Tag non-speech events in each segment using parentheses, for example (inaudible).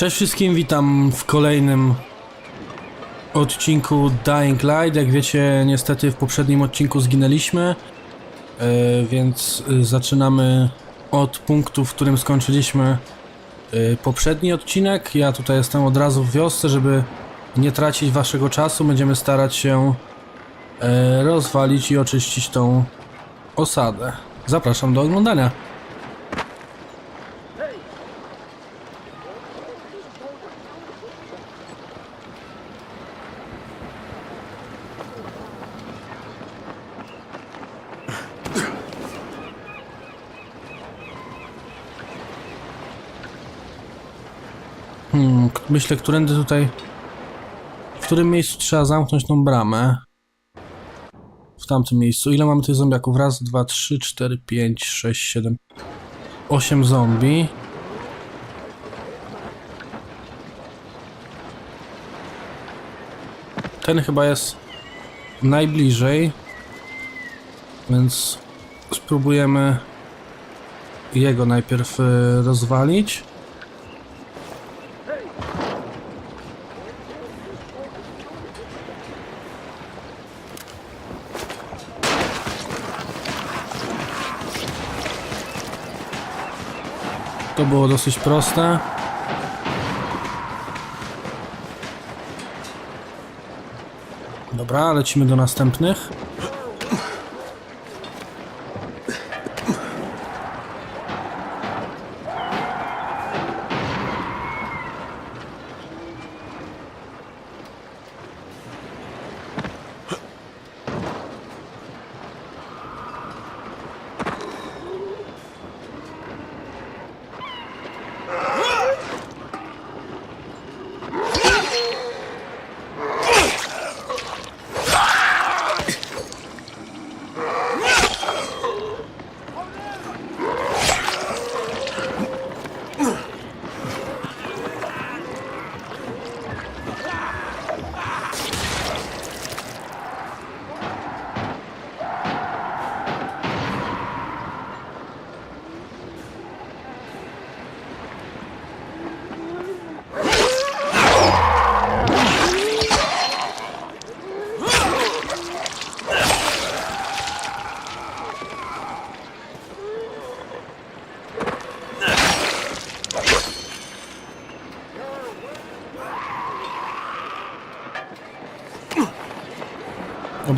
Cześć wszystkim, witam w kolejnym odcinku Dying Light. Jak wiecie, niestety w poprzednim odcinku zginęliśmy, e, więc e, zaczynamy od punktu, w którym skończyliśmy e, poprzedni odcinek. Ja tutaj jestem od razu w wiosce, żeby nie tracić waszego czasu. Będziemy starać się rozwalić i oczyścić tą osadę. Zapraszam do oglądania. Myślę, którędy tutaj. W którym miejscu trzeba zamknąć tą bramę? W tamtym miejscu. Ile mamy tych zombiaków? Raz, dwa, trzy, cztery, pięć, sześć, siedem, osiem zombie. Ten chyba jest najbliżej, więc spróbujemy jego najpierw y, rozwalić. Było dosyć proste. Dobra, lecimy do następnych.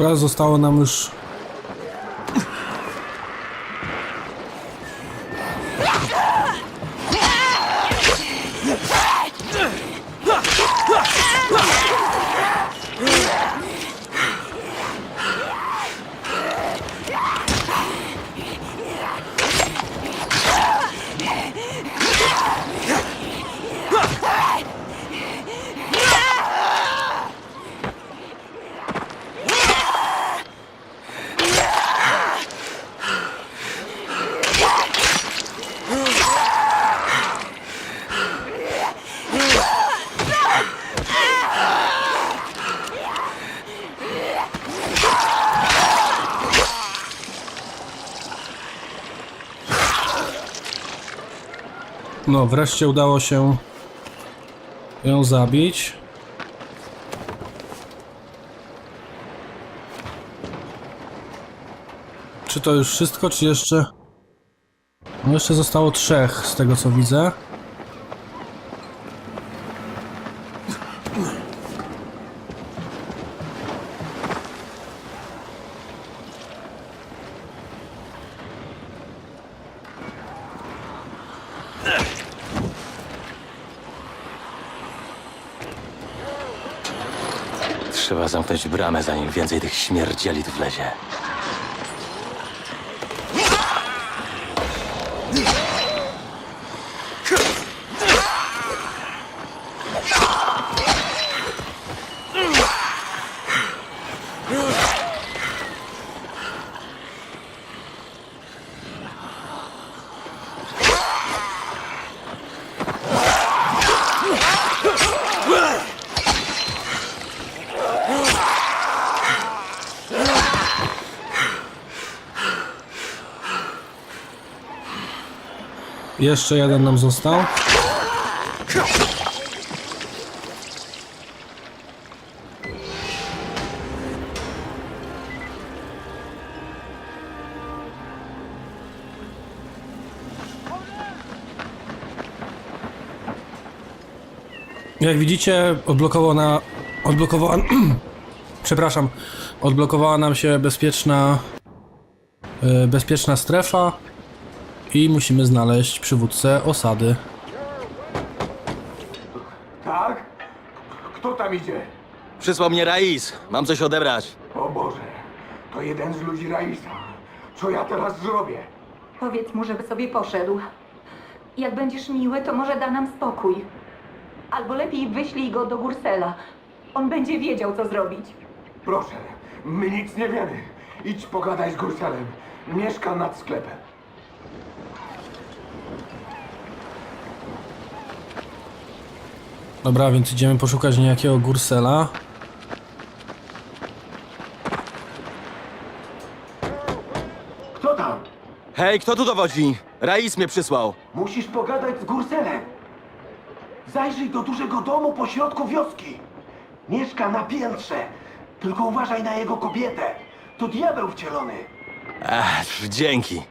Dobra, zostało nam już. No, wreszcie udało się ją zabić. Czy to już wszystko, czy jeszcze... No jeszcze zostało trzech, z tego co widzę. Trzeba zamknąć bramę, zanim więcej tych śmierdzieli tu wlezie. Jeszcze jeden nam został. Jak widzicie, odblokowana, odblokowała, (clears throat) przepraszam, odblokowała nam się bezpieczna, e, bezpieczna strefa. I musimy znaleźć przywódcę osady. Tak? Kto tam idzie? Przysłał mnie Raiz. Mam coś odebrać. O Boże, to jeden z ludzi Raisa. Co ja teraz zrobię? Powiedz mu, żeby sobie poszedł. Jak będziesz miły, to może da nam spokój. Albo lepiej wyślij go do Gursela. On będzie wiedział, co zrobić. Proszę, my nic nie wiemy. Idź pogadaj z Gurselem. Mieszka nad sklepem. Dobra, więc idziemy poszukać niejakiego Gursela. Kto tam? Hej, kto tu dowodzi? Raiz mnie przysłał. Musisz pogadać z Gurselem. Zajrzyj do dużego domu po środku wioski. Mieszka na piętrze. Tylko uważaj na jego kobietę. To diabeł wcielony. Ech, dzięki.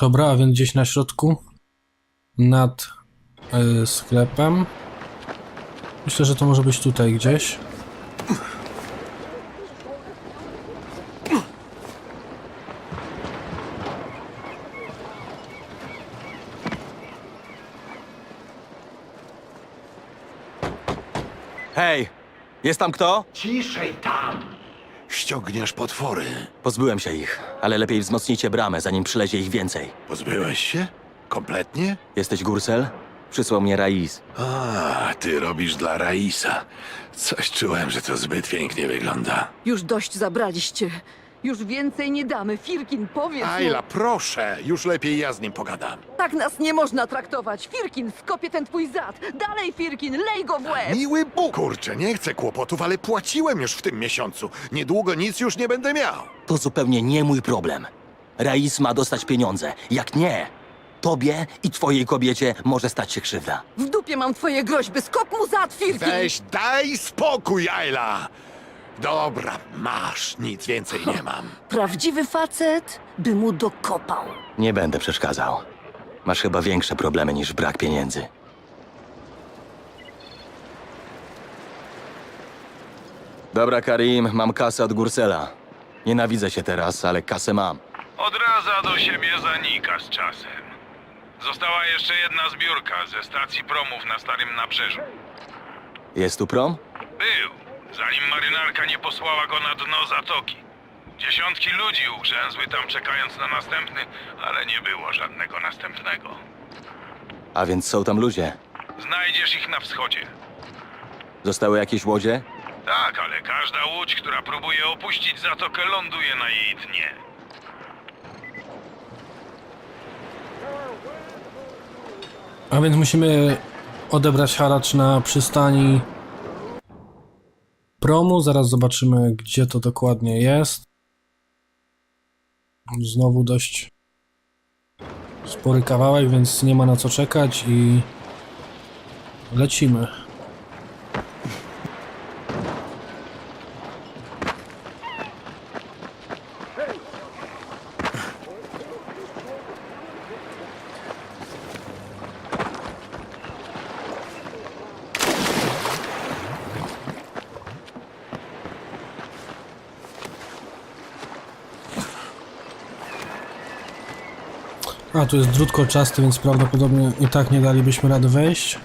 Dobra, a więc gdzieś na środku. Nad y, sklepem. Myślę, że to może być tutaj gdzieś. Hej, jest tam kto? Ciszej tam. Ściągniesz potwory. Pozbyłem się ich, ale lepiej wzmocnijcie bramę, zanim przylezie ich więcej. Pozbyłeś się? Kompletnie? Jesteś Gursel? Przysłał mnie Raiz. A, ty robisz dla Raisa. Coś czułem, że to zbyt pięknie wygląda. Już dość zabraliście. Już więcej nie damy. Firkin, powiedz mu. Ayla, proszę, już lepiej ja z nim pogadam. Tak nas nie można traktować. Firkin, skopie ten twój zad. Dalej, Firkin, lej go w łeb. Miły Bóg! Kurczę, nie chcę kłopotów, ale płaciłem już w tym miesiącu. Niedługo nic już nie będę miał. To zupełnie nie mój problem. Raiz ma dostać pieniądze. Jak nie, tobie i twojej kobiecie może stać się krzywda. W dupie mam twoje groźby. Skop mu zad, Firkin. Weź, daj spokój, Ayla! Dobra, masz, nic więcej nie mam. (laughs) Prawdziwy facet by mu dokopał. Nie będę przeszkadzał. Masz chyba większe problemy niż brak pieniędzy. Dobra, Karim, mam kasę od Gursela. Nienawidzę się teraz, ale kasę mam. Odradza do siebie zanika z czasem. Została jeszcze jedna zbiórka ze stacji promów na Starym Nabrzeżu. Jest tu prom? Był, zanim marynarka nie posłała go na dno zatoki. Dziesiątki ludzi ugrzęzły tam czekając na następny, ale nie było żadnego następnego. A więc są tam ludzie. Znajdziesz ich na wschodzie. Zostały jakieś łodzie? Tak, ale każda łódź, która próbuje opuścić zatokę, ląduje na jej dnie. A więc musimy odebrać haracz na przystani promu. Zaraz zobaczymy, gdzie to dokładnie jest. Znowu dość spory kawałek, więc nie ma na co czekać i lecimy. A, tu jest drut kolczasty, więc prawdopodobnie i tak nie dalibyśmy rady wejść.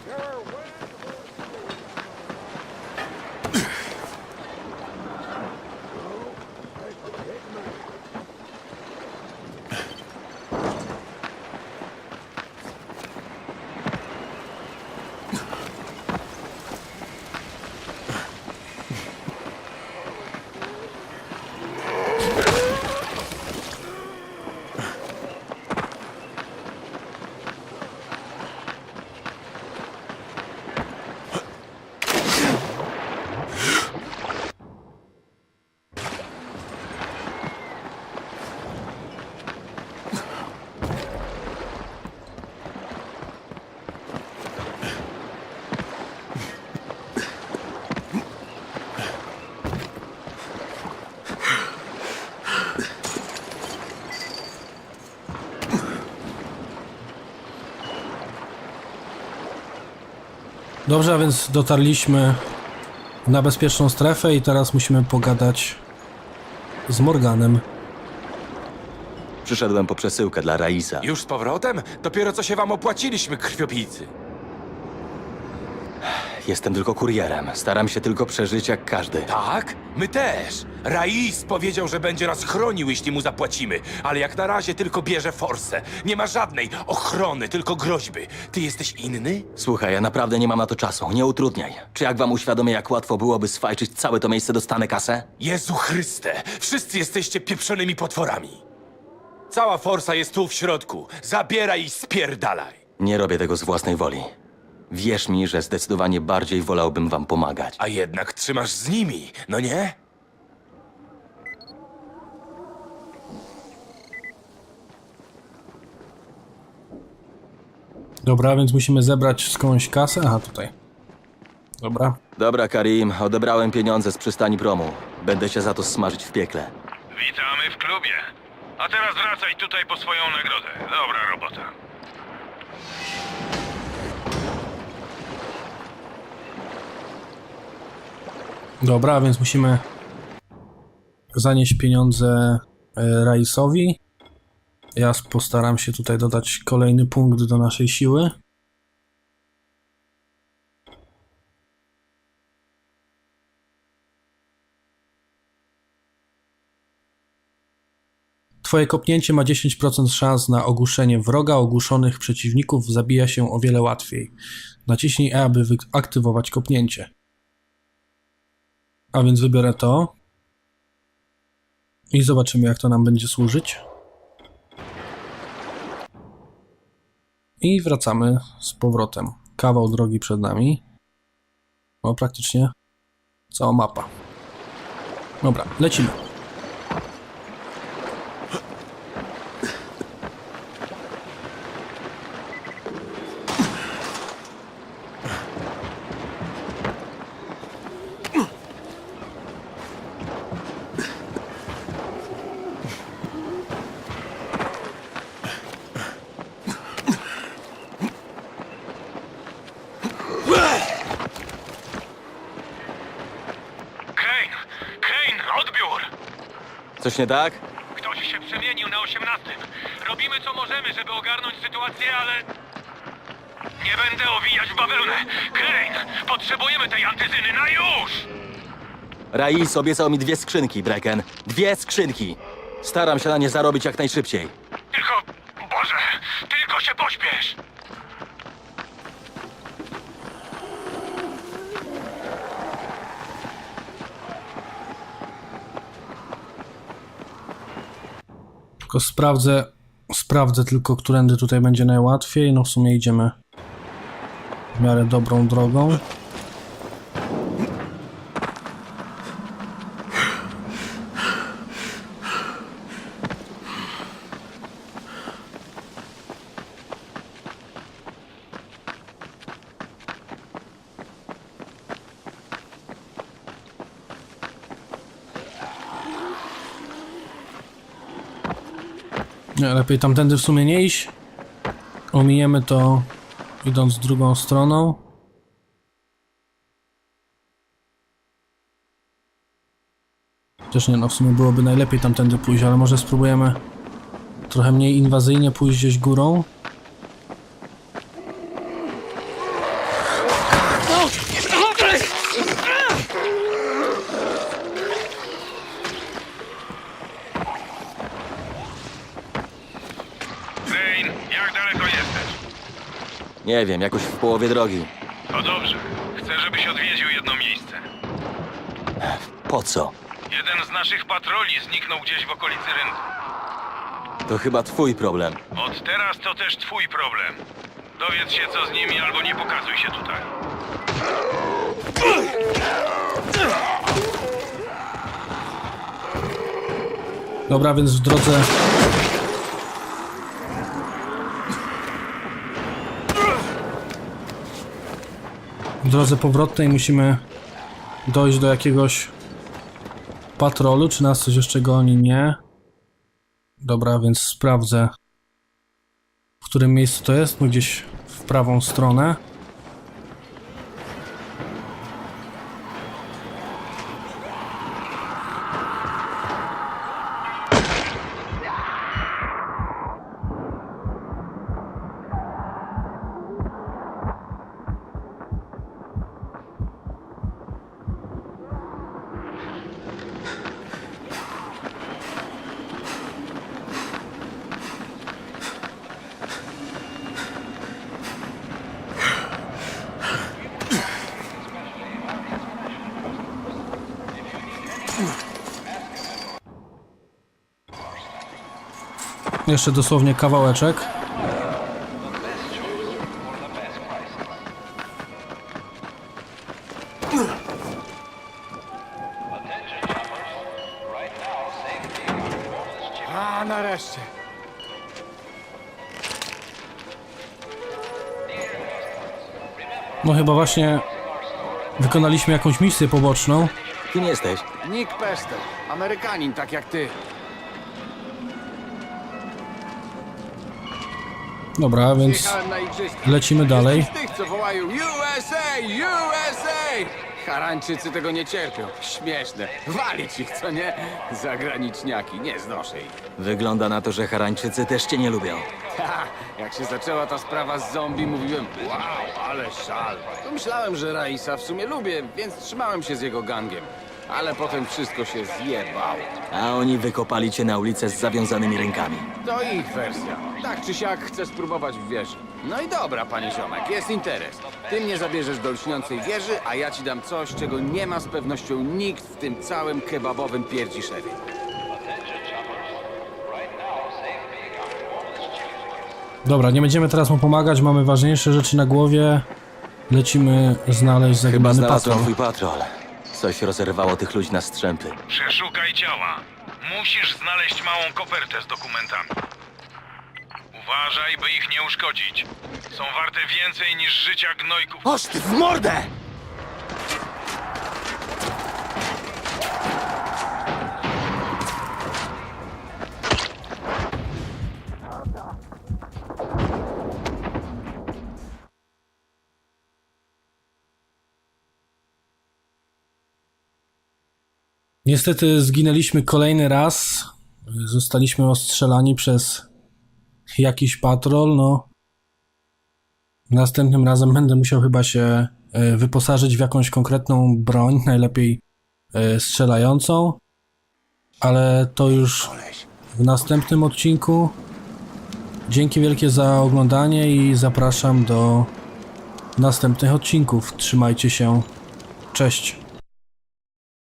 Dobrze, a więc dotarliśmy na bezpieczną strefę i teraz musimy pogadać z Morganem. Przyszedłem po przesyłkę dla Raisa. Już z powrotem? Dopiero co się wam opłaciliśmy, krwiopijcy. Jestem tylko kurierem. Staram się tylko przeżyć jak każdy. Tak? My też. Rais powiedział, że będzie nas chronił, jeśli mu zapłacimy, ale jak na razie tylko bierze forsę. Nie ma żadnej ochrony, tylko groźby. Ty jesteś inny? Słuchaj, ja naprawdę nie mam na to czasu. Nie utrudniaj. Czy jak wam uświadomię, jak łatwo byłoby swajczyć całe to miejsce, dostanę kasę? Jezu Chryste, wszyscy jesteście pieprzonymi potworami. Cała forsa jest tu w środku. Zabieraj i spierdalaj. Nie robię tego z własnej woli. Wierz mi, że zdecydowanie bardziej wolałbym wam pomagać. A jednak trzymasz z nimi, no nie? Dobra, więc musimy zebrać skądś kasę. Aha, tutaj. Dobra. Dobra, Karim, odebrałem pieniądze z przystani promu. Będę się za to smażyć w piekle. Witamy w klubie. A teraz wracaj tutaj po swoją nagrodę. Dobra Dobra, więc musimy zanieść pieniądze e, Raisowi. Ja postaram się tutaj dodać kolejny punkt do naszej siły. Twoje kopnięcie ma 10% szans na ogłuszenie wroga, ogłuszonych przeciwników zabija się o wiele łatwiej. Naciśnij E, aby wyaktywować kopnięcie. A więc wybiorę to. I zobaczymy, jak to nam będzie służyć. I wracamy z powrotem. Kawał drogi przed nami. No, praktycznie cała mapa. Dobra, lecimy. Coś nie tak? Ktoś się przemienił na osiemnastym. Robimy co możemy, żeby ogarnąć sytuację, ale... Nie będę owijać w bawełnę. Kane! Potrzebujemy tej antyzyny na już! Rais obiecał mi dwie skrzynki, Brecken. Dwie skrzynki. Staram się na nie zarobić jak najszybciej. Tylko... Boże! Tylko się pośpiesz! Tylko sprawdzę, sprawdzę tylko, którędy tutaj będzie najłatwiej. No w sumie idziemy w miarę dobrą drogą. Lepiej tamtędy w sumie nie iść. Ominiemy to idąc drugą stroną. Też nie no, w sumie byłoby najlepiej tamtędy pójść, ale może spróbujemy trochę mniej inwazyjnie pójść gdzieś górą. Kane, jak daleko jesteś? Nie wiem, jakoś w połowie drogi. To dobrze. Chcę, żebyś odwiedził jedno miejsce. Po co? Jeden z naszych patroli zniknął gdzieś w okolicy rynku. To chyba twój problem. Od teraz to też twój problem. Dowiedz się co z nimi albo nie pokazuj się tutaj. Dobra, więc w drodze. Drodze powrotnej musimy dojść do jakiegoś patrolu. Czy nas coś jeszcze goni? Nie. Dobra, więc sprawdzę, w którym miejscu to jest. No gdzieś w prawą stronę. Jeszcze dosłownie kawałeczek. A, nareszcie. No chyba właśnie wykonaliśmy jakąś misję poboczną. Kim jesteś? Nick Pester, Amerykanin, tak jak ty. Dobra, więc Jechałem na igrzyska. lecimy dalej. Jestem z tych, co wołają USA, USA! Harańczycy tego nie cierpią. Śmieszne. Walić ich, co nie? Zagraniczniaki, nie znoszę ich. Wygląda na to, że Harańczycy też cię nie lubią. Ha, jak się zaczęła ta sprawa z zombie, mówiłem, wow, ale szal. Pomyślałem, że Raisa w sumie lubię, więc trzymałem się z jego gangiem. Ale potem wszystko się zjebało. A oni wykopali cię na ulicę z zawiązanymi rękami. To ich wersja. Tak czy siak chcę spróbować w wieży. No i dobra, panie ziomek, jest interes. Ty mnie zabierzesz do lśniącej wieży, a ja ci dam coś, czego nie ma z pewnością nikt w tym całym kebabowym pierdziszewie. Dobra, nie będziemy teraz mu pomagać, mamy ważniejsze rzeczy na głowie. Lecimy znaleźć Chyba zaginany znalazłem patrol. twój patrol. Coś rozerwało tych ludzi na strzępy. Przeszukaj ciała. Musisz znaleźć małą kopertę z dokumentami. Uważaj, by ich nie uszkodzić. Są warte więcej niż życia gnojków. Oż ty w mordę! Niestety zginęliśmy kolejny raz. Zostaliśmy ostrzelani przez jakiś patrol. No. Następnym razem będę musiał chyba się e, wyposażyć w jakąś konkretną broń, najlepiej e, strzelającą. Ale to już w następnym odcinku. Dzięki wielkie za oglądanie i zapraszam do następnych odcinków. Trzymajcie się. Cześć.